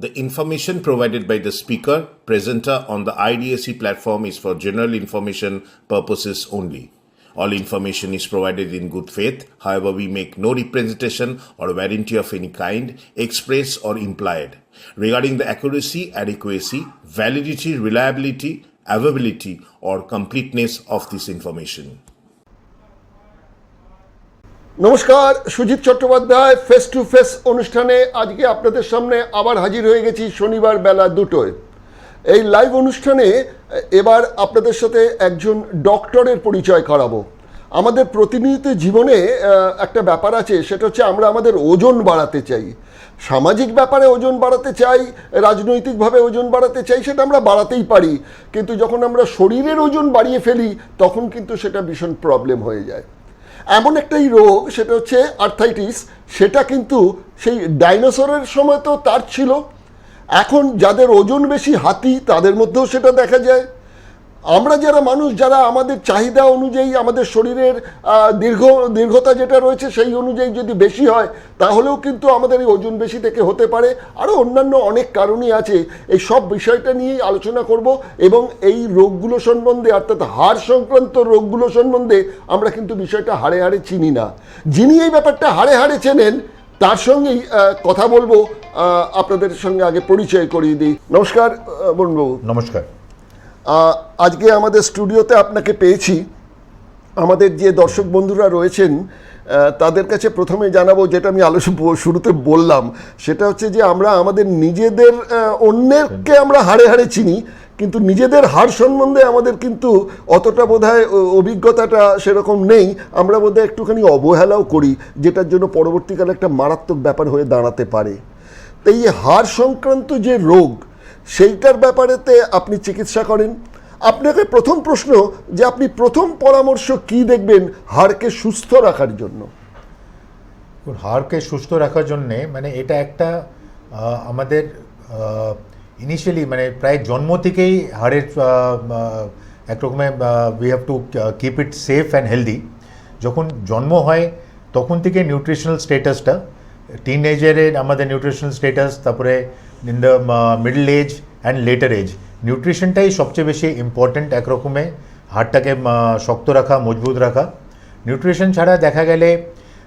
The information provided by the speaker, presenter on the IDSC platform is for general information purposes only. All information is provided in good faith. However, we make no representation or warranty of any kind, express or implied, regarding the accuracy, adequacy, validity, reliability, availability, or completeness of this information. নমস্কার, Sujit Chattopadhyay face to face অনুষ্ঠানে আজকে আপনাদের সামনে আবার হাজির হয়ে গেছি শনিবার বেলা দুটোয়। এই লাইভ অনুষ্ঠানে এবার আপনাদের সাথে একজন ডক্টরের পরিচয় করাবো। আমাদের প্রতিনিয়ত জীবনে একটা ব্যাপার আছে, সেটা হচ্ছে আমরা আমাদের ওজন বাড়াতে চাই। সামাজিক ব্যাপারে ওজন বাড়াতে চাই, রাজনৈতিকভাবে ওজন বাড়াতে চাই, সেটা আমরা বাড়াতেই পারি। কিন্তু যখন আমরা শরীরের ওজন বাড়িয়ে ফেলি, তখন কিন্তু সেটা ভীষণ প্রবলেম হয়ে যায়। এমন একটাই রোগ, সেটা হচ্ছে আর্থাইটিস সেটা কিন্তু সেই ডাইনোসরের সময় তো তার ছিল। এখন যাদের ওজন বেশি হাতি, তাদের মধ্যেও সেটা দেখা যায়। আমরা যারা মানুষ, যারা আমাদের চাহিদা অনুযায়ী আমাদের শরীরের দীর্ঘ, দীর্ঘতা যেটা রয়েছে সেই অনুযায়ী যদি বেশি হয়, তাহলেও কিন্তু আমাদের এই ওজন বেশি থেকে হতে পারে। আরও অন্যান্য অনেক কারণই আছে। এই সব বিষয়টা নিয়েই আলোচনা করব এবং এই রোগগুলো সম্বন্ধে, অর্থাৎ হাড় সংক্রান্ত রোগগুলো সম্বন্ধে আমরা কিন্তু বিষয়টা হাড়ে হাড়ে চিনি না। যিনি এই ব্যাপারটা হাড়ে হাড়ে চেনেন, তার সঙ্গেই কথা বলব। আপনাদের সঙ্গে আগে পরিচয় করিয়ে দিই। নমস্কার বরুণবাবু। নমস্কার। আজকে আমাদের স্টুডিওতে আপনাকে পেয়েছি। আমাদের যে দর্শক বন্ধুরা রয়েছেন তাদের কাছে প্রথমে জানাব যেটা আমি আলোচনা শুরুতে বললাম। সেটা হচ্ছে যে আমরা আমাদের নিজেদের অন্যেরকে আমরা হাড়ে হাড়ে চিনি, কিন্তু নিজেদের হাড় সম্বন্ধে আমাদের কিন্তু অতটা ও- অভিজ্ঞতাটা সেরকম নেই। আমরা বোধহয় একটুখানি অবহেলাও করি, যেটার জন্য পরবর্তীকালে একটা মারাত্মক ব্যাপার হয়ে দাঁড়াতে পারে। এই হাড় সংক্রান্ত যে রোগ সেইটার ব্যাপারেতে আপনি চিকিৎসা করেন। আপনাকে প্রথম প্রশ্ন যে আপনি প্রথম পরামর্শ কি দেখবেন হাড়কে সুস্থ রাখার জন্য? হাড়কে সুস্থ রাখার জন্যে মানে এটা একটা আমাদের ইনিশিয়ালি মানে প্রায় জন্ম থেকেই হাড়ের আহ, we have to keep it safe and healthy যখন জন্ম হয় তখন থেকে নিউট্রিশনাল স্টেটাসটা টিন এজের আমাদের নিউট্রিশনাল স্টেটাস তারপরে in the middle age and later age নিউট্রিশনটাই সবচেয়ে বেশি ইম্পর্ট্যান্ট এক রকমের হাড়টাকে শক্ত রাখা মজবুত রাখা নিউট্রিশন ছাড়া দেখা গেলে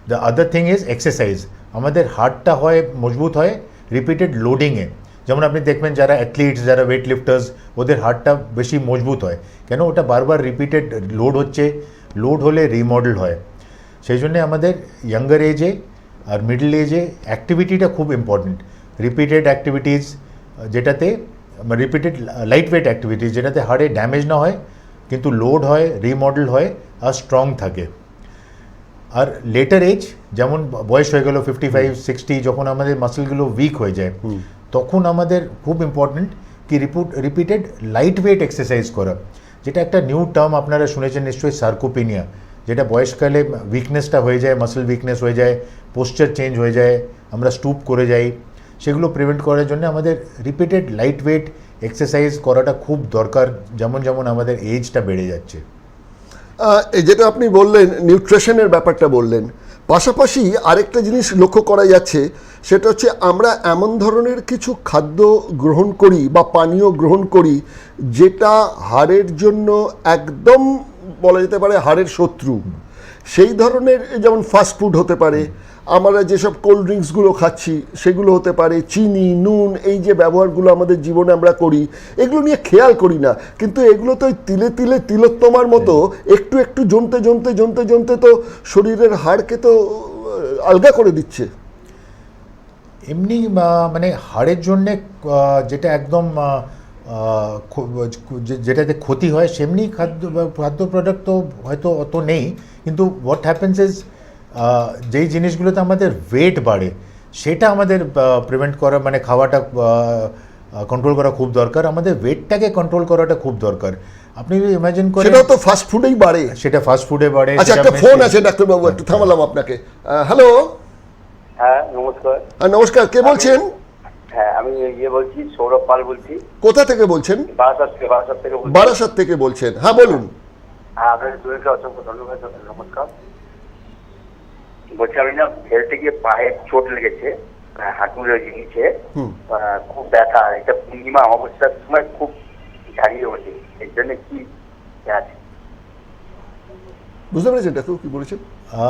the other thing is exercise আমাদের হার্টটা হয় মজবুত হয় রিপিটেড লোডিংয়ে যেমন আপনি দেখবেন যারা অ্যাথলিটস যারা ওয়েট লিফটার্স ওদের হার্টটা বেশি মজবুত হয় কেন ওটা বারবার রিপিটেড লোড হচ্ছে লোড হলে রিমডেল হয় সেই জন্যে আমাদের ইয়াঙ্গার এজে আর মিডল এজে অ্যাক্টিভিটিটা খুব ইম্পর্টেন্ট রিপিটেড অ্যাক্টিভিটিস যেটাতে রিপিটেড লাইট ওয়েট অ্যাক্টিভিটিস যেটাতে হাড়ে ড্যামেজ না হয় কিন্তু লোড হয় রিমডেল হয় আর স্ট্রং থাকে। আর লেটার এজ যেমন বয়স হয়ে গেল ফিফটি ফাইভ সিক্সটি যখন আমাদের মাসেলগুলো উইক হয়ে যায় তখন আমাদের খুব ইম্পর্টেন্ট কি repeat repeated light weight exercise করা যেটা একটা নিউ টার্ম আপনারা শুনেছেন নিশ্চয়ই সার্কোপিনিয়া যেটা বয়সকালে উইকনেসটা হয়ে যায় মাসেল উইকনেস হয়ে যায় পোস্চার চেঞ্জ হয়ে যায় আমরা স্টুপ করে যাই সেগুলো প্রিভেন্ট করার জন্য আমাদের রিপিটেড লাইট ওয়েট এক্সারসাইজ করাটা খুব দরকার, যেমন যেমন আমাদের এজটা বেড়ে যাচ্ছে। যেটা আপনি বললেন নিউট্রিশনের ব্যাপারটা বললেন, পাশাপাশি আরেকটা জিনিস লক্ষ্য করা যাচ্ছে, সেটা হচ্ছে আমরা এমন ধরনের কিছু খাদ্য গ্রহণ করি বা পানীয় গ্রহণ করি, যেটা হাড়ের জন্য একদম বলা যেতে পারে হাড়ের শত্রু। সেই ধরনের, যেমন ফাস্টফুড হতে পারে আমরা যেসব কোল্ড ড্রিঙ্কসগুলো খাচ্ছি, সেগুলো হতে পারে চিনি, নুন, এই যে ব্যবহারগুলো আমাদের জীবনে আমরা করি, এগুলো নিয়ে খেয়াল করি না। কিন্তু এগুলো তো তিলে তিলে তিলোত্তমার মতো, একটু একটু জমতে জমতে জমতে জমতে তো শরীরের হাড়কে তো আলগা করে দিচ্ছে। এমনি মানে হাড়ের জন্যে যেটা একদম যেটাতে ক্ষতি হয়, সেমনি খাদ্য খাদ্য প্রোডাক্ট তো হয়তো অত নেই। কিন্তু হোয়াট হ্যাপেন্স ইজ যেই জিনিসগুলোতে আমাদের ওয়েট বাড়ে সেটা আমাদের প্রিভেন্ট করা মানে খাওয়াটা কন্ট্রোল করা খুব দরকার। আমাদের ওয়েটটাকে কন্ট্রোল করাটা খুব দরকার। আপনি যদি ইমাজিন করেন সেটাও তো ফাস্ট ফুডেই বাড়ে। সেটা ফাস্ট ফুডে বাড়ে আচ্ছা একটা ফোন আছে ডাক্তারবাবু একটু থামালাম আপনাকে। হ্যালো হ্যাঁ নমস্কার। নমস্কার কে বলছেন? হ্যাঁ আমি ইয়ে বলছি সৌরভ পাল বলছি। কোথা থেকে বলছেন? বারাসাত থেকে বারাসাত থেকে বারাসাত থেকে বলছেন। হ্যাঁ বলুন। হ্যাঁ আপনাদের দুজনকে অসংখ্য ধন্যবাদ নমস্কার। বলছি আমি না খেলতে গিয়ে পায়ে চোট লেগেছে আহ, হাঁটুর নিচে খুব ব্যথা এটা পূর্ণিমা অমাবস্যার সময় খুব ওঠে এর জন্য কি আছে? বুঝতে পেরেছেন ডাক্তারবাবু কি বলেছেন?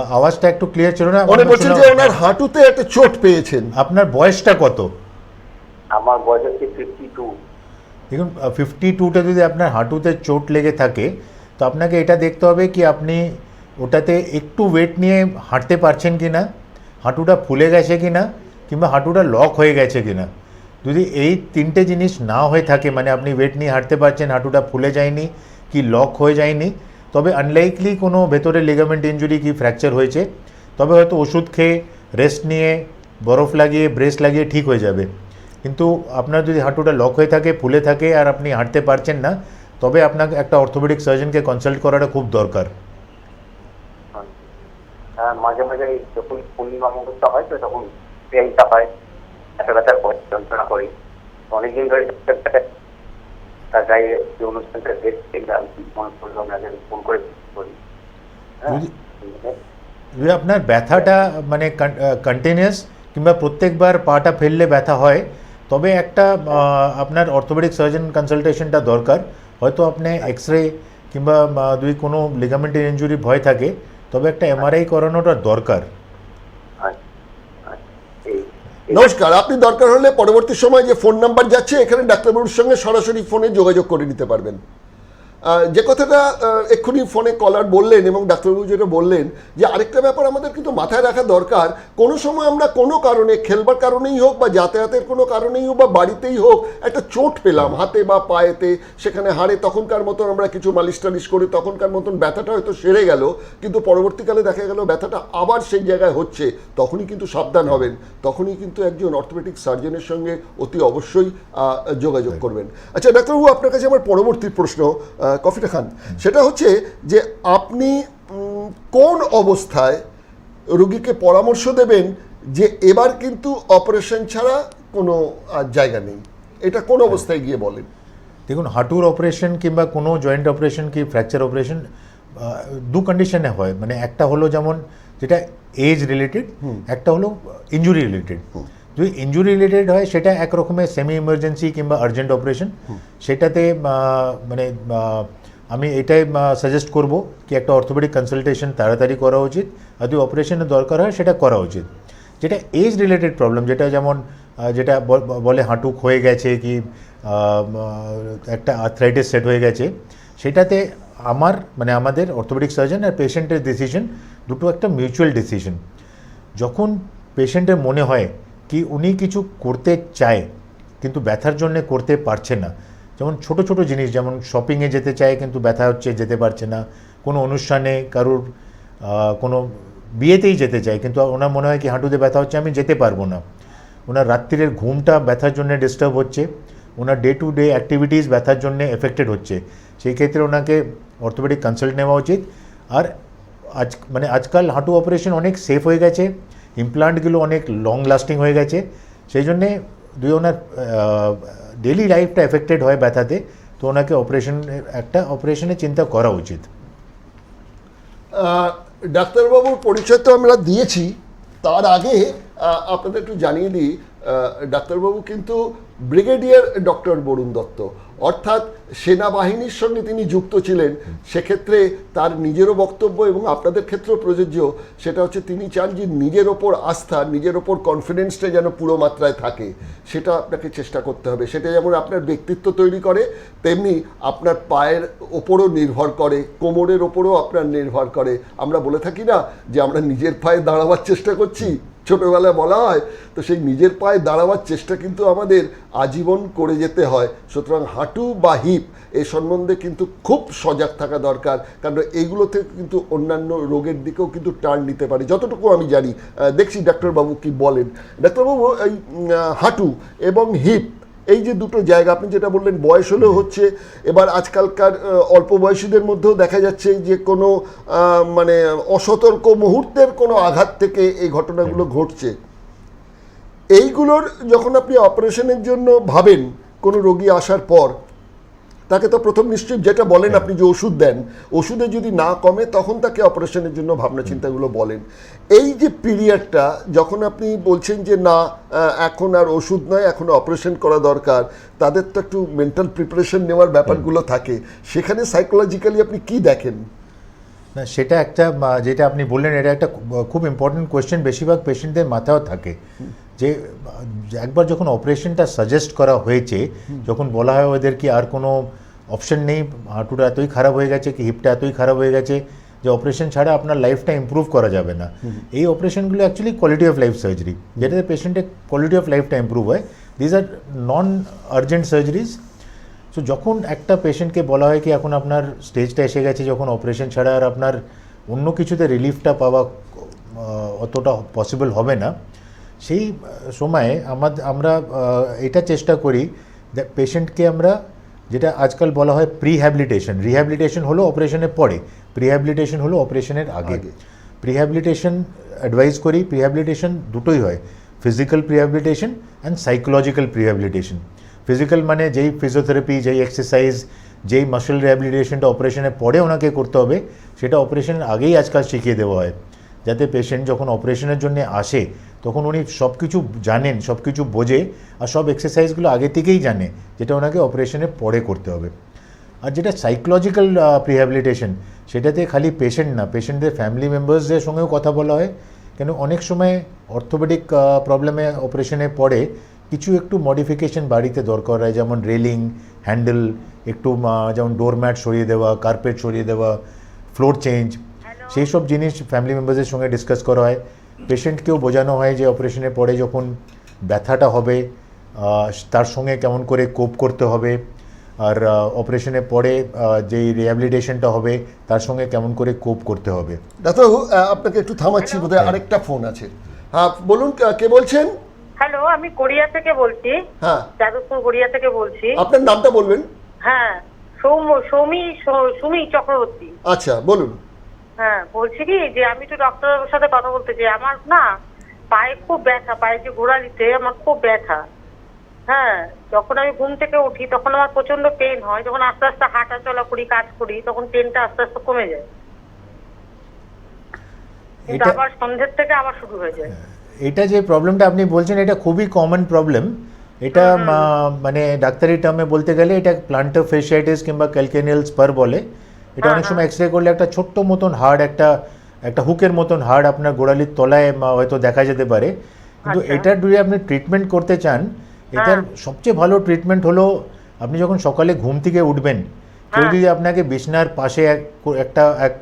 আওয়াজটা একটু ক্লিয়ার ছিল না? উনি বলছেন যে ওনার হাঁটুতে একটা চোট পেয়েছেন। আপনার বয়সটা কত? আমার বয়স হচ্ছে ফিফটি টু দেখুন ফিফটি টুতে যদি আপনার হাঁটুতে চোট লেগে থাকে তো আপনাকে এটা দেখতে হবে কি আপনি ওটাতে একটু ওয়েট নিয়ে হাঁটতে পারছেন কি না হাঁটুটা ফুলে গেছে কি না কিংবা হাঁটুটা লক হয়ে গেছে কি না যদি এই তিনটে জিনিস না হয়ে থাকে মানে আপনি ওয়েট নিয়ে হাঁটতে পারছেন, হাঁটুটা ফুলে যায়নি কি লক হয়ে যায়নি, তবে আনলাইকলি কোনো ভেতরে লিগামেন্ট ইঞ্জুরি কি ফ্র্যাকচার হয়েছে, তবে হয়তো ওষুধ খেয়ে রেস্ট নিয়ে বরফ লাগিয়ে ব্রেস লাগিয়ে ঠিক হয়ে যাবে। কিন্তু আপনার যদি হাঁটুটা লক হয়ে থাকে, ফুলে থাকে আর আপনি হাঁটতে পারছেন না, তবে আপনাকে একটা অর্থোপেডিক সার্জনকে কনসাল্ট করাটা খুব দরকার। মাঝে মাঝে যখন পূর্ণিমা অমাবস্যা হয়, তো তখন পেনটা হয়। এত ব্যথার পর যন্ত্রণা করি। অনেকদিন ধরে তার গায়ে যে অনুষ্ঠানটা দেখছি মনে করল আপনাকে ফোন করে করি হ্যাঁ? আপনার ব্যথাটা মানে কন্টিনিউয়াস কিংবা প্রত্যেকবার পাটা ফেললে ব্যথা হয়, তবে একটা আপনার অর্থোপেডিক সার্জন কনসালটেশনটা দরকার। হয়তো আপনি এক্স রে কিংবা যদি কোনো লিগামেন্টের ইঞ্জুরি ভয় থাকে তবে একটা এমআরআই করানোটা দরকার আচ্ছা, আচ্ছা। নমস্কার আপনি দরকার হলে পরবর্তী সময় যে ফোন নাম্বার যাচ্ছে এখানে ডাক্তারবাবুর সঙ্গে সরাসরি ফোনে যোগাযোগ করে নিতে পারবেন যে কথাটা এক্ষুনি ফোনে কলার বললেন এবং ডাক্তারবাবু যেটা বললেন যে আরেকটা ব্যাপার আমাদের কিন্তু মাথায় রাখা দরকার। কোনো সময় আমরা কোনো কারণে খেলবার কারণেই হোক বা যাতায়াতের কোনো কারণেই হোক বা বাড়িতেই হোক একটা চোট পেলাম হাতে বা পায়েতে সেখানে হাড়ে তখনকার মতন আমরা কিছু মালিশ টালিশ করে তখনকার মতন ব্যথাটা হয়তো সেরে গেল কিন্তু পরবর্তীকালে দেখা গেল ব্যথাটা আবার সেই জায়গায় হচ্ছে তখনই কিন্তু সাবধান হবেন তখনই কিন্তু একজন অর্থোপেডিক সার্জনের সঙ্গে অতি অবশ্যই যোগাযোগ করবেন। আচ্ছা ডাক্তারবাবু আপনার কাছে আমার পরবর্তী প্রশ্ন কফিটা খান। সেটা হচ্ছে যে আপনি কোন অবস্থায় রুগীকে পরামর্শ দেবেন যে এবার কিন্তু অপারেশন ছাড়া কোনো জায়গা নেই? এটা কোন অবস্থায় গিয়ে বলেন? দেখুন হাঁটুর অপারেশন কিংবা কোনো জয়েন্ট অপারেশন কি ফ্র্যাকচার অপারেশন দু কন্ডিশনে হয়। মানে একটা হলো যেমন যেটা এজ রিলেটেড একটা হলো ইঞ্জুরি রিলেটেড যদি ইঞ্জুরি রিলেটেড হয় সেটা এক রকমের সেমি ইমার্জেন্সি কিংবা আর্জেন্ট অপারেশন সেটাতে মানে আমি এটাই সাজেস্ট করব কি একটা অর্থোপেডিক কনসালটেশন তাড়াতাড়ি করা উচিত। আর যদি অপারেশনের দরকার হয় সেটা করা উচিত। যেটা এজ রিলেটেড প্রবলেম যেটা যেমন যেটা বল- হাঁটু ক্ষয়ে গেছে কি একটা আর্থ্রাইটিস সেট হয়ে গেছে সেটাতে আমার মানে আমাদের অর্থোপেডিক সার্জন আর পেশেন্টের ডিসিশন দুটো একটা মিউচুয়াল ডিসিশন যখন পেশেন্টের মনে হয় কি উনি কিছু করতে চায়, কিন্তু ব্যথার জন্য করতে পারছে না। যেমন ছোট ছোট জিনিস, যেমন শপিংয়ে যেতে চায়, কিন্তু ব্যথা হচ্ছে, যেতে পারছে না। কোনো অনুষ্ঠানে কারুর কোনো বিয়েতেই যেতে চায়, কিন্তু ওনার মনে হয় কি, হাঁটুতে ব্যথা হচ্ছে, আমি যেতে পারব না। ওনার রাত্রিরের ঘুমটা ব্যথার জন্য ডিস্টার্ব হচ্ছে। ওনার ডে টু ডে অ্যাক্টিভিটিস ব্যথার জন্য এফেক্টেড হচ্ছে। সেই ক্ষেত্রে ওনাকে অর্থোপেডিক কনসাল্ট নেওয়া উচিত। আর আজ মানে আজকাল হাঁটু অপারেশন অনেক সেফ হয়ে গেছে। ইমপ্লান্টগুলো অনেক লং লাস্টিং হয়ে গেছে। সেই জন্যে দুই ওনার ডেলি লাইফটা এফেক্টেড হয় ব্যথাতে, তো ওনাকে অপারেশন একটা অপারেশনের চিন্তা করা উচিত। ডাক্তারবাবুর পরিচয় তো আমরা দিয়েছি, তার আগে আপনাদের একটু জানিয়ে দিই ডাক্তারবাবু কিন্তু ব্রিগেডিয়ার ডক্টর বরুণ দত্ত। অর্থাৎ সেনাবাহিনীর সঙ্গে তিনি যুক্ত ছিলেন, সেক্ষেত্রে তার নিজেরও বক্তব্য এবং আপনাদের ক্ষেত্রেও প্রযোজ্য, সেটা হচ্ছে তিনি চান যে নিজের ওপর আস্থা, নিজের ওপর কনফিডেন্সটা যেন পুরো মাত্রায় থাকে। সেটা আপনাকে চেষ্টা করতে হবে। সেটা যেমন আপনার ব্যক্তিত্ব তৈরি করে, তেমনি আপনার পায়ের ওপরও নির্ভর করে, কোমরের ওপরও আপনার নির্ভর করে। আমরা বলে থাকি না যে আমরা নিজের পায়ে দাঁড়াবার চেষ্টা করছি। ছোটবেলায় বলা হয়, তো সেই নিজের পায়ে দাঁড়াবার চেষ্টা কিন্তু আমাদের আজীবন করে যেতে হয়। সুতরাং হাঁটু বা হিপ, এ সম্বন্ধে কিন্তু খুব সজাগ থাকা দরকার। কারণ এইগুলো থেকে কিন্তু অন্যান্য রোগের দিকেও কিন্তু টার্ন নিতে পারে। যতটুকু আমি জানি দেখছি ডাক্তারবাবু কি বলেন। ডাক্তারবাবু, এই হাঁটু এবং হিপ এই যে দুটো জায়গা আপনি যেটা বললেন বয়স হলেও হচ্ছে এবার আজকালকার অল্প বয়সীদের মধ্যেও দেখা যাচ্ছে যে কোনো মানে অসতর্ক মুহূর্তের কোনো আঘাত থেকে এই ঘটনাগুলো ঘটছে। এইগুলোর যখন আপনি অপারেশনের জন্য ভাবেন কোনো রোগী আসার পর তাকে তো প্রথম নিশ্চয়ই যেটা বলেন আপনি যে ওষুধ দেন ওষুধে যদি না কমে তখন তাকে অপারেশনের জন্য ভাবনা চিন্তাগুলো বলেন। এই যে পিরিয়ডটা যখন আপনি বলছেন যে না এখন আর ওষুধ নয় এখন অপারেশন করা দরকার তাদের তো একটু মেন্টাল প্রিপারেশন নেওয়ার ব্যাপারগুলো থাকে। সেখানে সাইকোলজিক্যালি আপনি কি দেখেন? না সেটা একটা যেটা আপনি বললেন এটা একটা খুব- খুব ইম্পর্টেন্ট কোয়েশ্চেন বেশিরভাগ পেশেন্টদের মাথাও থাকে। যে একবার যখন অপারেশনটা সাজেস্ট করা হয়েছে যখন বলা হয় ওদের কি আর কোনো অপশন নেই হাঁটুটা এতই খারাপ হয়ে গেছে কি হিপটা এতই খারাপ হয়ে গেছে যে অপারেশন ছাড়া আপনার লাইফটা ইমপ্রুভ করা যাবে না। এই অপারেশনগুলো actually quality of life surgery যেটাতে পেশেন্টের কোয়ালিটি অফ লাইফটা ইমপ্রুভ হয়। These are non urgent surgeries so যখন একটা পেশেন্টকে বলা হয় কি এখন আপনার স্টেজটা এসে গেছে যখন অপারেশন ছাড়া আর আপনার অন্য কিছুতে রিলিফটা পাওয়া অতটা পসিবল হবে না। সেই সময়ে আমাদের আমরা এটা চেষ্টা করি পেশেন্টকে আমরা যেটা আজকাল বলা হয় প্রিহ্যাবিলিটেশন রিহ্যাবিলিটেশন হলো অপারেশনের পরে প্রিহ্যাবিলিটেশন হলো অপারেশনের আগে। প্রিহ্যাবিলিটেশন অ্যাডভাইস করি প্রিহ্যাবিলিটেশন দুটোই হয় physical prehabilitation and psychological prehabilitation physical মানে যেই ফিজিওথেরাপি যেই এক্সারসাইজ যেই মাসেল রিহ্যাবিলিটেশনটা অপারেশনের পরে ওনাকে করতে হবে সেটা অপারেশনের আগেই আজকাল শিখিয়ে দেওয়া হয়। যাতে পেশেন্ট যখন অপারেশনের জন্য আসে তখন উনি সব কিছু জানেন সব কিছু বোঝে আর সব এক্সারসাইজগুলো আগে থেকেই জানে যেটা ওনাকে অপারেশনের পরে করতে হবে। আর যেটা সাইকোলজিক্যাল প্রিহ্যাবিলিটেশন সেটাতে খালি পেশেন্ট না পেশেন্টদের ফ্যামিলি মেম্বার্সদের সঙ্গেও কথা বলা হয়। কেন অনেক সময় অর্থোপেডিক প্রবলেমে অপারেশনে পরে কিছু একটু মডিফিকেশন বাড়িতে দরকার হয় যেমন রেলিং হ্যান্ডেল একটু যেমন ডোরম্যাট সরিয়ে দেওয়া কার্পেট সরিয়ে দেওয়া ফ্লোর চেঞ্জ সেই সব জিনিস ফ্যামিলি মেম্বার্সের সঙ্গে ডিসকাস করা হয়। পেশেন্টকেও বোঝানো হয় যে অপারেশনের পরে যখন ব্যথাটা হবে তার সঙ্গে কেমন করে কোপ করতে হবে আর অপারেশনের পরে যেই রিহ্যাবিলিটেশনটা হবে তার সঙ্গে কেমন করে কোপ করতে হবে। ডাক্তারবাবু আপনাকে একটু থামাচ্ছি বোধহয় আরেকটা ফোন আছে। হ্যাঁ বলুন কে- বলছেন? হ্যালো আমি কোরিয়া থেকে বলছি। হ্যাঁ। যাদবপুর গড়িয়া থেকে বলছি। আপনার নামটা বলবেন? হ্যাঁ সৌম সৌমি সুমি চক্রবর্তী। আচ্ছা বলুন। হ্যাঁ বলছি কি যে আমি একটু ডক্টরের সাথে কথা বলতে চাই। আমার না পায়ে খুব ব্যথা পায়ে যে গোড়ালিতে আমার খুব ব্যথা। হ্যাঁ যখন আমি ঘুম থেকে উঠি তখন আমার প্রচণ্ড পেন হয়। যখন আস্তে আস্তে হাঁটা চলা করি কাজ করি তখন পেনটা আস্তে আস্তে কমে যায়। কিন্তু এটা- আবার সন্ধ্যের থেকে আবার শুরু হয়ে যায়। এটা যে প্রবলেমটা আপনি বলছেন এটা খুবই কমন প্রবলেম এটা মানে ডাক্তারি টার্মে বলতে গেলে এটা প্লান্টার ফেশিয়াইটিস কিংবা ক্যালকেনিয়াল স্পার বলে। এটা অনেক সময় এক্স রে করলে একটা ছোট্ট মতন হাড় একটা একটা হুকের মতন হাড় আপনার গোড়ালির তলায় হয়তো দেখা যেতে পারে। কিন্তু এটার যদি আপনি ট্রিটমেন্ট করতে চান এটার সবচেয়ে ভালো ট্রিটমেন্ট হলো আপনি যখন সকালে ঘুম থেকে উঠবেন কেউ যদি আপনাকে বিছনার পাশে এক একটা এক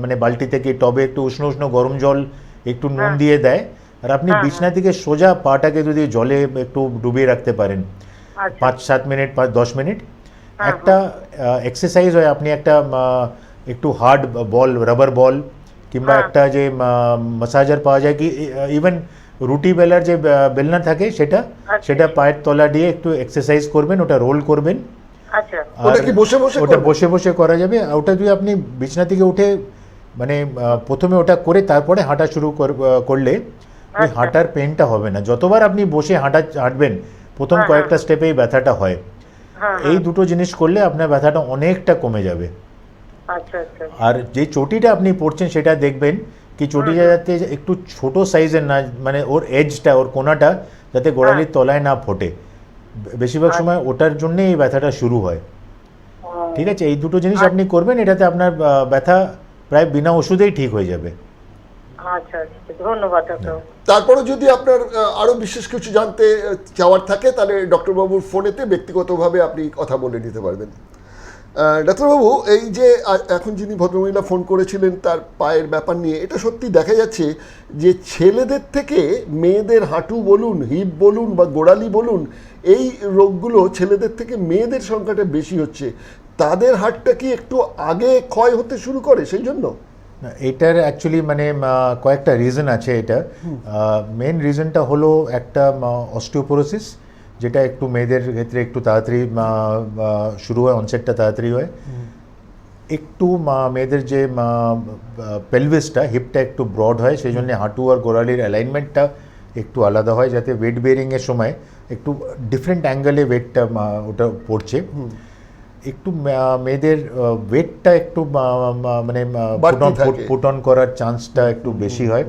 মানে বালতি থেকে টবে একটু উষ্ণ উষ্ণ গরম জল একটু নুন দিয়ে দেয় আর আপনি বিছনা থেকে সোজা পাটাকে যদি জলে একটু ডুবিয়ে রাখতে পারেন আচ্ছা। পাঁচ সাত মিনিট পাঁচ দশ মিনিট একটা এক্সারসাইজ হয় আপনি একটা একটু হার্ড বল রাবার বল কিংবা একটা যে মাসাজার পাওয়া যায় কি ইভেন রুটি বেলার যে বেলনা থাকে সেটা সেটা পায়ের তলা দিয়ে একটু এক্সারসাইজ করবেন ওটা রোল করবেন। আচ্ছা। ওটা কি বসে বসে ওটা বসে বসে করা যাবে। ওটা যদি আপনি বিছনা থেকে উঠে মানে প্রথমে ওটা করে তারপরে হাঁটা শুরু কর- করলে ওই আচ্ছা। হাঁটার পেনটা হবে না। যতবার আপনি বসে হাঁটা হাঁটবেন প্রথম কয়েকটা স্টেপেই ব্যথাটা হয় হ্যাঁ। এই দুটো জিনিস করলে আপনার ব্যথাটা অনেকটা কমে যাবে। আচ্ছা আচ্ছা। আর যে চটিটা আপনি পড়ছেন সেটা দেখবেন কি চটিটা যাতে একটু ছোট সাইজের না মানে ওর এজটা ওর কোনাটা যাতে গোড়ালির তলায় না ফোটে। বেশিরভাগ সময় ওটার জন্যই এই ব্যথাটা শুরু হয়। ঠিক আছে? এই দুটো জিনিস আপনি করবেন এটাতে আপনার ব্যথা প্রায় বিনা ওষুধেই ঠিক হয়ে যাবে। আচ্ছা আচ্ছা ধন্যবাদ তারপরে যদি আপনার আরও বিশেষ কিছু জানতে চাওয়ার থাকে, তাহলে ডক্টর ডক্টরবাবুর ফোনেতে ব্যক্তিগতভাবে আপনি কথা বলে নিতে পারবেন। ডাক্তারবাবু, এই যে এখন যিনি ভদ্রমহিলা ফোন করেছিলেন তার পায়ের ব্যাপার নিয়ে, এটা সত্যি দেখা যাচ্ছে যে ছেলেদের থেকে মেয়েদের হাঁটু বলুন, হিপ বলুন বা গোড়ালি বলুন, এই রোগগুলো ছেলেদের থেকে মেয়েদের সংখ্যাটা বেশি হচ্ছে। তাদের হাটটা কি একটু আগে ক্ষয় হতে শুরু করে সেই জন্য? এটার অ্যাকচুয়ালি মানে কয়েকটা রিজন আছে এটা মেন রিজনটা হলো একটা অস্টিওপোরোসিস যেটা একটু মেয়েদের ক্ষেত্রে একটু তাড়াতাড়ি শুরু হয় অনসেটটা তাড়াতাড়ি হয়। একটু মেয়েদের যে পেলভিসটা হিপটা একটু ব্রড হয় সেই জন্য হাঁটু আর গোড়ালির অ্যালাইনমেন্টটা একটু আলাদা হয় যাতে ওয়েট বেয়ারিংয়ের সময় একটু ডিফারেন্ট অ্যাঙ্গেলে ওয়েটটা ওটা পড়ছে। একটু মেয়েদের ওয়েটটা একটু মানে পুট অন করার চান্সটা একটু বেশি হয়।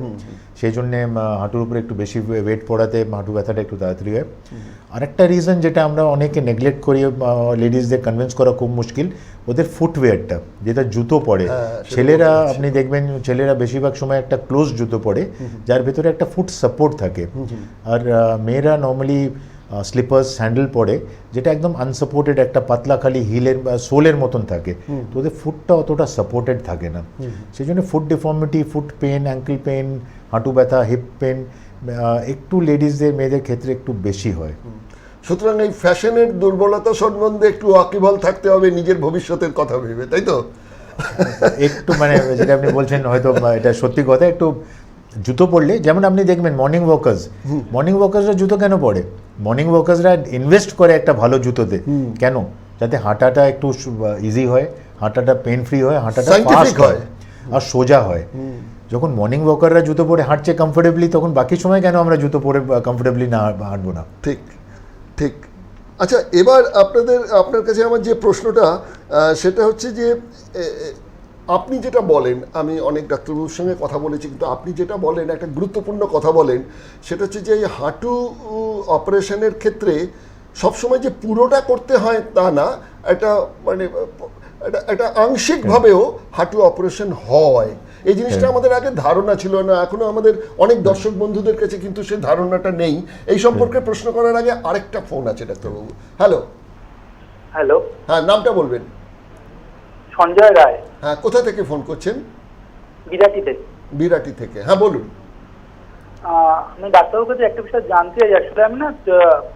সেই জন্যে হাঁটুর উপরে একটু বেশি ওয়েট পড়াতে হাঁটু ব্যথাটা একটু তাড়াতাড়ি হয়। আরেকটা রিজন যেটা আমরা অনেকে নেগলেক্ট করি লেডিসদের কনভিন্স করা খুব মুশকিল ওদের ফুটওয়্যারটা যেটা জুতো পরে। হ্যাঁ, ছেলেরা আপনি দেখবেন ছেলেরা বেশিরভাগ সময় একটা ক্লোজ জুতো পরে যার ভেতরে একটা ফুট সাপোর্ট থাকে। আর মেয়েরা নর্মালি স্লিপার্স স্যান্ডেল পরে যেটা একদম আনসাপোর্টেড একটা পাতলা খালি হিলের সোলের মতন থাকে। তো ওদের ফুটটা অতটা সাপোর্টেড থাকে না। সেই জন্য foot deformity foot pain ankle pain হাঁটু ব্যথা হিপ পেন একটু লেডিসদের মেয়েদের ক্ষেত্রে একটু বেশি হয়। সুতরাং এই ফ্যাশনের দুর্বলতা সম্বন্ধে একটু ওয়াকিবল থাকতে হবে নিজের ভবিষ্যতের কথা ভেবে তাই তো? একটু মানে যেটা আপনি বলছেন হয়তো এটা সত্যি কথা একটু জুতো পরলে যেমন আপনি দেখবেন মর্নিং ওয়াকার্স মর্নিং ওয়াকার্সরা জুতো কেন পরে? মর্নিং ওয়াকার্সরা ইনভেস্ট করে একটা ভালো জুতোতে। কেন? যাতে হাঁটাটা একটু ইজি হয় হাঁটাটা পেন ফ্রি হয় হাঁটাটা ফাস্ট হয়। আর সোজা হয়। যখন মর্নিং ওয়াকাররা জুতো পরে হাঁটছে কমফোর্টেবলি তখন বাকি সময় কেন আমরা জুতো পরে কমফোর্টেবলি না হাঁটবো না? ঠিক ঠিক। আচ্ছা এবার আপনাদের আপনার কাছে আমার যে প্রশ্নটা সেটা হচ্ছে যে আপনি যেটা বলেন আমি অনেক ডাক্তারবাবুর সঙ্গে কথা বলেছি কিন্তু আপনি যেটা বলেন একটা গুরুত্বপূর্ণ কথা বলেন সেটা হচ্ছে যে এই হাঁটু অপারেশনের ক্ষেত্রে সবসময় যে পুরোটা করতে হয় তা না একটা মানে এটা একটা আংশিকভাবেও হাঁটু অপারেশন হয়। এই জিনিসটা আমাদের আগে ধারণা ছিল না এখনও আমাদের অনেক দর্শক বন্ধুদের কাছে কিন্তু সে ধারণাটা নেই। এই সম্পর্কে প্রশ্ন করার আগে আরেকটা ফোন আছে ডাক্তারবাবু। হ্যালো। হ্যালো। হ্যাঁ নামটা বলবেন। সঞ্জয় রায়। হ্যাঁ কোথা থেকে ফোন করছেন? বিরাটি থেকে। বিরাটি থেকে। হ্যাঁ বলুন। আমি ডাক্তারবাবুর কাছে একটা বিষয় জানতে চাই। আসলে আমি না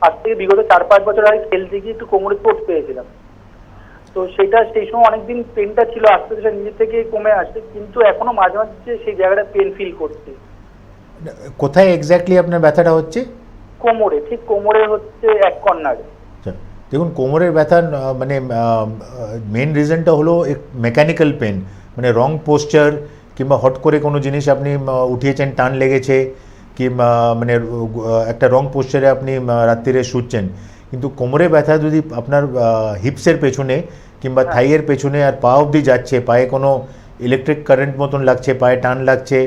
আজ থেকে বিগত চার পাঁচ বছর আগে খেলতে গিয়ে একটু কোমরে চোট পেয়েছিলাম। তো সেটা সেই সময় অনেকদিন পেনটা ছিল আস্তে আস্তে নিজে থেকে কমে আসছে কিন্তু এখনও মাঝে মাঝে সেই জায়গাটা পেন ফিল করছে। কোথায় এক্স্যাক্টলি আপনার ব্যথাটা হচ্ছে? কোমরে ঠিক কোমরে হচ্ছে এক কর্নারে। দেখুন কোমরের ব্যথা মানে মেন রিজনটা হলো মেকানিক্যাল পেন মানে রং পোস্চার কিংবা হট করে কোনো জিনিস আপনি উঠিয়েছেন টান লেগেছে কিংবা মানে একটা রং পোস্চারে আপনি রাত্রিরে শুচ্ছেন। কিন্তু কোমরে ব্যথা যদি আপনার হিপসের পেছনে কিংবা থাইয়ের পেছনে আর পা অবধি যাচ্ছে পায়ে কোনো ইলেকট্রিক কারেন্ট মতন লাগছে পায়ে টান লাগছে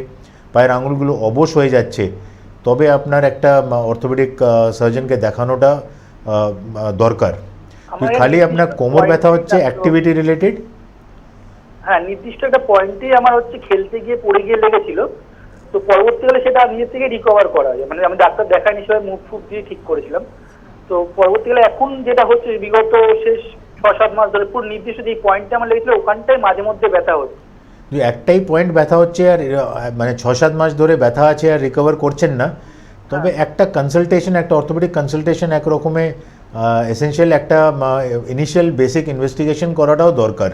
পায়ের আঙুলগুলো অবশ হয়ে যাচ্ছে তবে আপনার একটা অর্থোপেডিক সার্জনকে দেখানোটা দরকার। খালি আপনার কোমর ব্যথা হচ্ছে অ্যাক্টিভিটি রিলেটেড হ্যাঁ নির্দিষ্ট একটা পয়েন্টেই আমার হচ্ছে খেলতে গিয়ে পড়ে গিয়ে লেগেছিল। তো পরবর্তীকালে সেটা নিজের থেকে রিকভার করা যায়। মানে আমি ডাক্তার দেখাইনি সবাই মুখ ফুক দিয়ে ঠিক করেছিলাম। তো পরবর্তীকালে এখন যেটা হচ্ছে বিগত শেষ ছ সাত মাস ধরে পুরো নির্দিষ্ট যে পয়েন্টটা আমার লেগেছিল ওখানটাই মাঝে মধ্যে ব্যথা হচ্ছে। একটাই পয়েন্ট ব্যথা হচ্ছে আর মানে ছ সাত মাস ধরে ব্যথা আছে আর রিকভার করছেন না। তবে একটা কনসালটেশন একটা অর্থোপেডিক কনসালটেশন এক রকমে এসেনশিয়াল একটা ইনিশিয়াল বেসিক ইনভেস্টিগেশন করাটাও দরকার।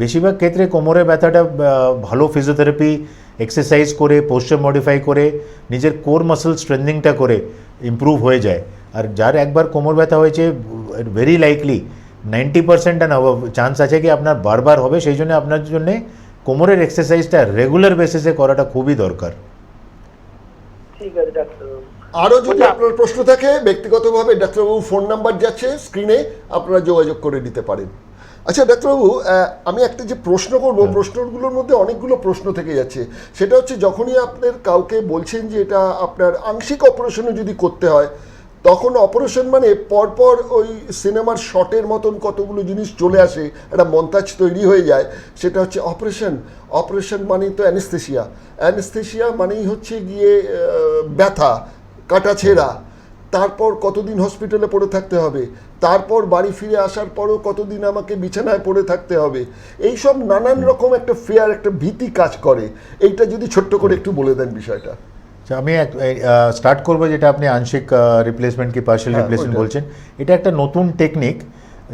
বেশিরভাগ ক্ষেত্রে কোমরের ব্যথাটা ভালো ফিজিওথেরাপি এক্সারসাইজ করে পোস্টার মডিফাই করে নিজের কোর মাসেল স্ট্রেন্থিংটা করে ইমপ্রুভ হয়ে যায়। আর যার একবার কোমর ব্যথা হয়েছে very likely ninety percent chance আছে কি আপনার বারবার হবে সেই জন্য আপনার জন্য কোমরের এক্সারসাইজটা রেগুলার বেসিসে করাটা খুবই দরকার। ঠিক আছে ডাক্তারবাবু আরও যদি আপনার প্রশ্ন থাকে ব্যক্তিগতভাবে ডাক্তারবাবু ফোন নাম্বার যাচ্ছে স্ক্রিনে আপনারা যোগাযোগ করে নিতে পারেন। আচ্ছা ডাক্তারবাবু আমি একটা যে প্রশ্ন করব প্রশ্নগুলোর মধ্যে অনেকগুলো প্রশ্ন থেকে যাচ্ছে। সেটা হচ্ছে যখনই আপনার কাউকে বলছেন যে এটা আপনার আংশিক অপারেশনও যদি করতে হয় তখন অপারেশন মানে পরপর ওই সিনেমার শটের মতন কতগুলো জিনিস চলে আসে একটা মন্তাজ তৈরি হয়ে যায়। সেটা হচ্ছে অপারেশন। অপারেশন মানেই তো অ্যানেস্থেশিয়া অ্যানেস্থেশিয়া মানেই হচ্ছে গিয়ে ব্যথা। কাটা ছেঁড়া। তারপর কতদিন হসপিটালে পড়ে থাকতে হবে? তারপর বাড়ি ফিরে আসার পরও কতদিন আমাকে বিছানায় পড়ে থাকতে হবে? এই সব নানান রকম একটা ফেয়ার একটা ভীতি কাজ করে। এইটা যদি ছোট্ট করে একটু বলে দেন বিষয়টা। আচ্ছা, আমি স্টার্ট করব যেটা আপনি আংশিক রিপ্লেসমেন্ট কি পার্শিয়াল হ্যাঁ, রিপ্লেসমেন্ট বলছেন। এটা একটা নতুন টেকনিক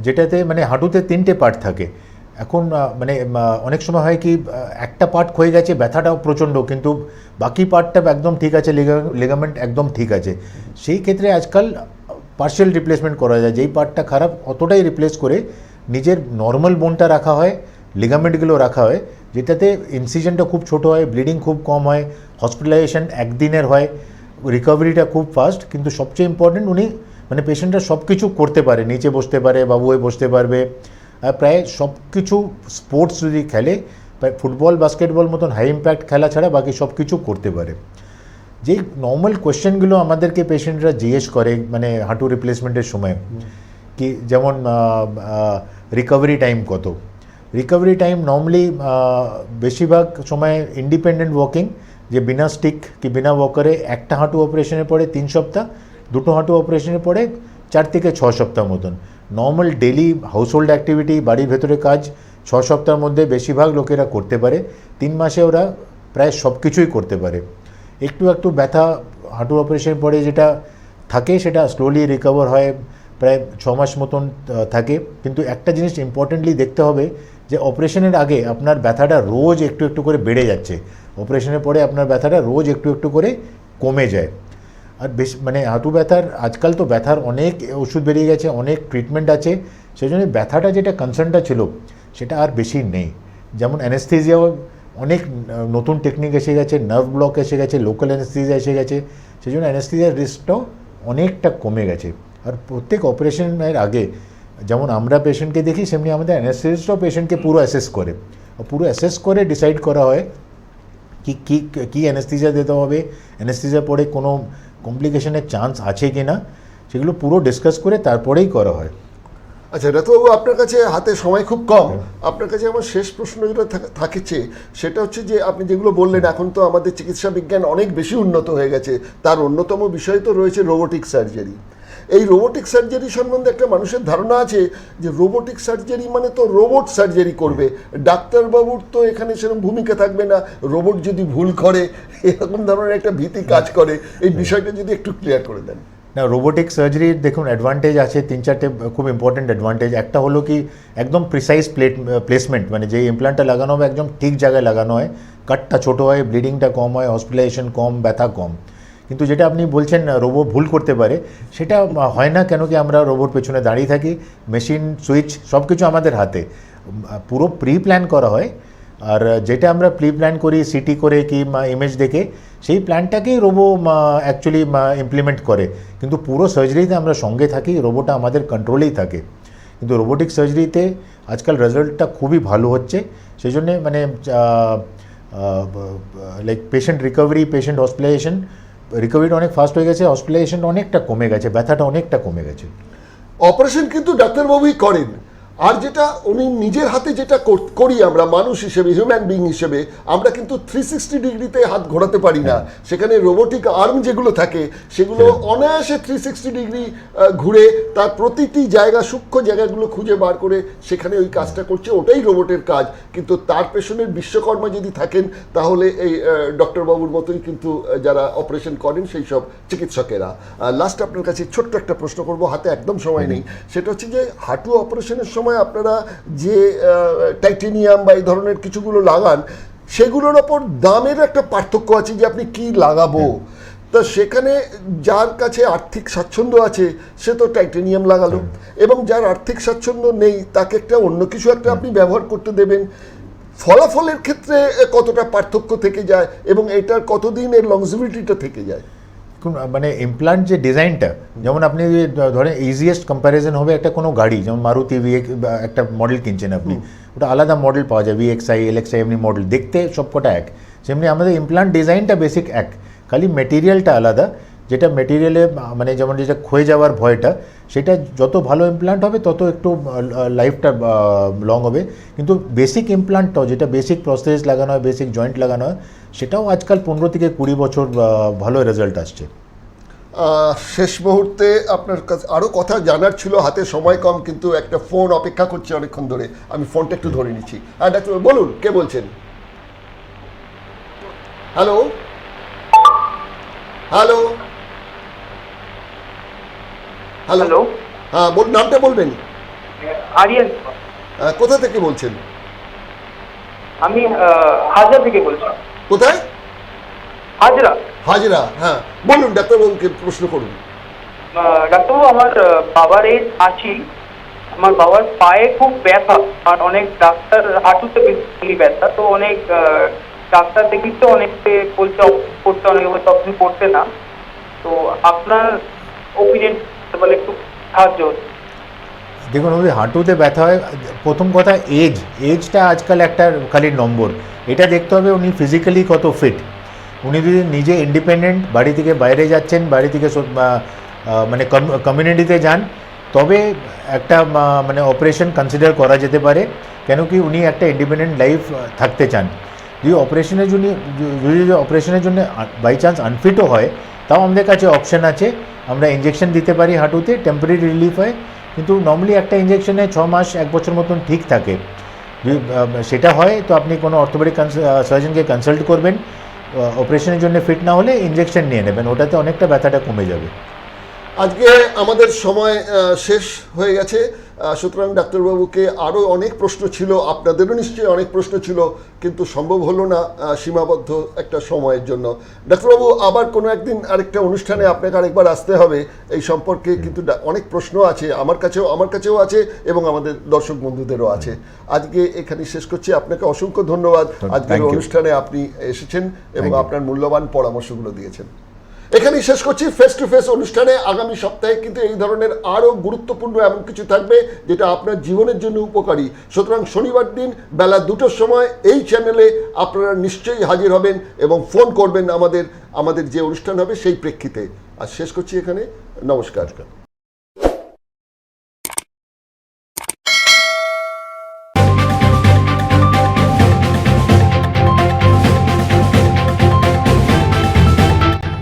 যেটাতে মানে হাঁটুতে তিনটে পার্ট থাকে। এখন মানে অনেক সময় হয় কি একটা পার্ট ক্ষয়ে গেছে, ব্যথাটাও প্রচণ্ড, কিন্তু বাকি পার্টটা একদম ঠিক আছে লিগামেন্ট একদম ঠিক আছে। সেই ক্ষেত্রে আজকাল পার্শিয়াল রিপ্লেসমেন্ট করা যায়। যেই পার্টটা খারাপ, অতটাই রিপ্লেস করে নিজের নর্মাল বোনটা রাখা হয় লিগামেন্টগুলো রাখা হয়, যেটাতে ইনসিশনটা খুব ছোট হয় ব্লিডিং খুব কম হয় হসপিটালাইজেশন একদিনের হয় রিকভারিটা খুব ফাস্ট কিন্তু সবচেয়ে ইম্পর্টেন্ট উনি মানে পেশেন্টরা সব কিছু করতে পারে। নিচে বসতে পারে বাবু হয়ে বসতে পারবে প্রায় সব কিছু স্পোর্টস যদি খেলে প্রায় ফুটবল বাস্কেটবল মতন হাই ইম্প্যাক্ট খেলা ছাড়া বাকি সব কিছু করতে পারে। যেই নর্মাল কোয়েশ্চেনগুলো আমাদেরকে পেশেন্টরা জিজ্ঞেস করে মানে হাঁটু রিপ্লেসমেন্টের সময়, কি যেমন রিকভারি টাইম কত? রিকভারি টাইম নর্মালি বেশিরভাগ সময় ইন্ডিপেন্ডেন্ট ওয়াকিং যে বিনা স্টিক কি বিনা ওয়াকারে একটা হাঁটু অপারেশনের পরে তিন সপ্তাহ, দুটো হাঁটু অপারেশনের পরে চার থেকে ছ সপ্তাহ মতন। নর্মাল ডেলি হাউসহোল্ড অ্যাক্টিভিটি বাড়ির ভেতরে কাজ, ছ সপ্তাহের মধ্যে বেশিরভাগ লোকেরা করতে পারে। তিন মাসে ওরা প্রায় সব কিছুই করতে পারে। একটু একটু ব্যথা হাঁটু অপারেশন পরে যেটা থাকে সেটা স্লোলি রিকভার হয়, প্রায় ছ মাস মতন থাকে। কিন্তু একটা জিনিস ইম্পর্টেন্টলি দেখতে হবে যে অপারেশনের আগে আপনার ব্যথাটা রোজ একটু একটু করে বেড়ে যাচ্ছে। অপারেশনের পরে আপনার ব্যথাটা রোজ একটু একটু করে কমে যায়। আর বেশ মানে হাঁটু ব্যথার, আজকাল তো ব্যথার অনেক ওষুধ বেরিয়ে গেছে, অনেক ট্রিটমেন্ট আছে। সেই জন্য ব্যথাটা যেটা কনসার্নটা ছিল, সেটা আর বেশি নেই। যেমন অ্যানেস্থেজিয়াও অনেক নতুন টেকনিক এসে গেছে নার্ভ ব্লক এসে গেছে লোকাল অ্যানেস্থেজিয়া এসে গেছে। সেই জন্য অ্যানেস্থেজিয়ার রিস্কটাও অনেকটা কমে গেছে। আর প্রত্যেক অপারেশনের আগে, যেমন আমরা পেশেন্টকে দেখি, সেমনি আমাদের অ্যানেস্থেজিস্টও পেশেন্টকে পুরো অ্যাসেস করে। পুরো অ্যাসেস করে ডিসাইড করা হয়, কি কি কি অ্যানেস্থেজিয়া দিতে হবে। অ্যানেস্থেজিয়া পরে কোনো কমপ্লিকেশনের চান্স আছে কি না সেগুলো পুরো ডিসকাস করে তারপরেই করা হয়। আচ্ছা রাতুবাবু আপনার কাছে হাতে সময় খুব কম। আপনার কাছে আমার শেষ প্রশ্ন যেটা থাক- থাকেছে সেটা হচ্ছে যে আপনি যেগুলো বললেন এখন তো আমাদের চিকিৎসা বিজ্ঞান অনেক বেশি উন্নত হয়ে গেছে। তার অন্যতম বিষয় তো রয়েছে রোবোটিক সার্জারি এই রোবোটিক সার্জারি সম্বন্ধে একটা মানুষের ধারণা আছে যে রোবোটিক সার্জারি মানে তো রোবট সার্জারি করবে। ডাক্তারবাবুর তো এখানে সেরকম ভূমিকা থাকবে না। রোবট যদি ভুল করে এরকম ধরনের একটা ভীতি কাজ করে। এই বিষয়টা যদি একটু ক্লিয়ার করে দেন। না রোবোটিক সার্জারির দেখুন অ্যাডভান্টেজ আছে তিন চারটে খুব ইম্পর্টেন্ট অ্যাডভান্টেজ একটা হলো কি একদম প্রিসাইজ প্লেট প্লেসমেন্ট মানে যে ইমপ্লান্টটা লাগানো হবে একদম ঠিক জায়গায় লাগানো হয়। কাটটা ছোটো হয় ব্লিডিংটা কম হয় হসপিটালাইজেশন কম ব্যথা কম। কিন্তু যেটা আপনি বলছেন রোবো ভুল করতে পারে, সেটা হয় না কেন কি আমরা রোবট পেছনে দাঁড়িয়ে থাকি মেশিন সুইচ সব কিছু আমাদের হাতে। পুরো প্রি প্ল্যান করা হয়, আর যেটা আমরা প্রি প্ল্যান করি সিটি করে কি ইমেজ দেখে, সেই প্ল্যানটাকেই রোবো অ্যাকচুয়ালি ইমপ্লিমেন্ট করে। কিন্তু পুরো সার্জারিতে আমরা সঙ্গে থাকি রোবোটা আমাদের কন্ট্রোলেই থাকে। কিন্তু রোবোটিক সার্জারিতে আজকাল রেজাল্টটা খুবই ভালো হচ্ছে সেই জন্যে মানে like patient recovery patient hospitalization রিকভারিটা অনেক ফাস্ট হয়ে গেছে হসপিটালাইজেশন অনেকটা কমে গেছে, ব্যথাটা অনেকটা কমে গেছে। অপারেশন কিন্তু ডাক্তারবাবুই করেন। আর যেটা উনি নিজের হাতে যেটা করি আমরা মানুষ হিসেবে হিউম্যান বিং হিসেবে আমরা কিন্তু থ্রি সিক্সটি ডিগ্রিতে হাত ঘোরাতে পারি না। সেখানে রোবোটিক আর্ম যেগুলো থাকে সেগুলো অনায়াসে থ্রি সিক্সটি ডিগ্রি ঘুরে তার প্রতিটি জায়গা সূক্ষ্ম জায়গাগুলো খুঁজে বার করে সেখানে ওই কাজটা করছে। ওটাই রোবটের কাজ। কিন্তু তার পেছনের বিশ্বকর্মা যদি থাকেন তাহলে এই ডক্টরবাবুর মতোই কিন্তু যারা অপারেশন করেন সেই সব চিকিৎসকেরা। লাস্ট আপনার কাছে ছোট্ট একটা প্রশ্ন করব হাতে একদম সময় নেই। সেটা হচ্ছে যে হাঁটু অপারেশনের সময় আপনারা যে টাইটেনিয়াম বা এই ধরনের কিছুগুলো লাগান সেগুলোর ওপর দামের একটা পার্থক্য আছে যে আপনি কি লাগাবো। তা সেখানে যার কাছে আর্থিক স্বাচ্ছন্দ্য আছে সে তো টাইটেনিয়াম লাগালো। এবং যার আর্থিক স্বাচ্ছন্দ্য নেই তাকে একটা অন্য কিছু একটা আপনি ব্যবহার করতে দেবেন। ফলাফলের ক্ষেত্রে কতটা পার্থক্য থেকে যায় এবং এটার কতদিন এর লংজিভিটিটা থেকে যায়? মানে ইমপ্লান্ট যে ডিজাইনটা যেমন আপনি ধরেন ইজিয়েস্ট কম্প্যারিজন হবে একটা কোনো গাড়ি যেমন মারুতি ভি একটা মডেল কিনছেন আপনি ওটা আলাদা মডেল পাওয়া যায় ভিএক্সআই এলএক্সআই এমনি মডেল দেখতে সবকটা এক। সেমনি আমাদের ইমপ্লান্ট ডিজাইনটা বেসিক এক খালি মেটেরিয়ালটা আলাদা যেটা মেটেরিয়ালে মানে যেমন যেটা ক্ষয়ে যাওয়ার ভয়টা, সেটা যত ভালো ইমপ্লান্ট হবে, তত একটু লাইফটা লং হবে। কিন্তু বেসিক ইমপ্লান্টটাও যেটা বেসিক প্রসেস লাগানো হয় বেসিক জয়েন্ট লাগানো হয়, সেটাও আজকাল পনেরো থেকে কুড়ি বছর ভালো রেজাল্ট আসছে। শেষ মুহূর্তে আপনার কাছে আরও কথা জানার ছিল, হাতে সময় কম, কিন্তু একটা ফোন অপেক্ষা করছে অনেকক্ষণ ধরে। আমি ফোনটা একটু ধরে নিচ্ছি। হ্যাঁ ডাক্তার বলুন, কে বলছেন? হ্যালো হ্যালো হ্যালো হ্যাঁ বল নামটা বলবেন? আরিয়ান কোথা থেকে বলছেন? আমি হাজরা থেকে বলছি। কোথায়? হাজরা। হাজরা হ্যাঁ। বলুন ডাক্তারবাবুকে প্রশ্ন করুন। ডাক্তারবাবু আমার বাবার এই আছি আমার বাবার পায়ে খুব ব্যথা আর অনেক ডাক্তার হাঁটুতে বেশি ব্যথা তো অনেক ডাক্তার দেখিস তো অনেকে বলছে করতে অনেকে বলছে অপারেশন করতে না। তো আপনার ওপিনিয়ন বলে একটু সাহায্য। দেখুন, যদি হাঁটুতে ব্যথা হয়, প্রথম কথা এজ। এজটা আজকাল একটা খালি নম্বর। এটা দেখতে হবে উনি ফিজিক্যালি কত ফিট উনি যদি নিজে ইন্ডিপেন্ডেন্ট বাড়ি থেকে বাইরে যাচ্ছেন, বাড়ি থেকে মানে কমিউনিটিতে যান, তবে একটা মানে অপারেশন কনসিডার করা যেতে পারে। কেন কি উনি একটা ইন্ডিপেন্ডেন্ট লাইফ থাকতে চান। যদি অপারেশনের জন্য, যদি অপারেশনের জন্য বাই চান্স আনফিটও হয় তাও আমাদের কাছে অপশান আছে। আমরা ইঞ্জেকশন দিতে পারি হাঁটুতে টেম্পোরারি রিলিফ হয়। কিন্তু নর্মালি একটা ইঞ্জেকশনে ছ মাস, এক বছর মতন ঠিক থাকে। সেটা হয়, তো আপনি কোনো অর্থোপেডিক সার্জনকে কনসাল্ট করবেন। অপারেশনের জন্য ফিট না হলে ইঞ্জেকশন নিয়ে নেবেন। ওটাতে অনেকটা ব্যথাটা কমে যাবে। আজকে আমাদের সময় শেষ হয়ে গেছে। সুতরাং ডাক্তারবাবুকে আরও অনেক প্রশ্ন ছিল আপনাদেরও নিশ্চয়ই অনেক প্রশ্ন ছিল কিন্তু সম্ভব হলো না সীমাবদ্ধ একটা সময়ের জন্য। ডাক্তারবাবু আবার কোনো একদিন আরেকটা অনুষ্ঠানে আপনাকে আরেকবার আসতে হবে এই সম্পর্কে কিন্তু অনেক প্রশ্ন আছে আমার কাছেও আমার কাছেও আছে এবং আমাদের দর্শক বন্ধুদেরও আছে। আজকে এখানে শেষ করছি আপনাকে অসংখ্য ধন্যবাদ। আজকের অনুষ্ঠানে আপনি এসেছেন এবং আপনার মূল্যবান পরামর্শগুলো দিয়েছেন। এখানেই শেষ করছি। ফেস টু ফেস অনুষ্ঠানে আগামী সপ্তাহে কিন্তু এই ধরনের আরও গুরুত্বপূর্ণ এমন কিছু থাকবে যেটা আপনার জীবনের জন্য উপকারী। সুতরাং শনিবার দিন বেলা দুটোর সময় এই চ্যানেলে আপনারা নিশ্চয়ই হাজির হবেন এবং ফোন করবেন আমাদের আমাদের যে অনুষ্ঠান হবে সেই প্রেক্ষিতে। আর শেষ করছি এখানে। নমস্কার।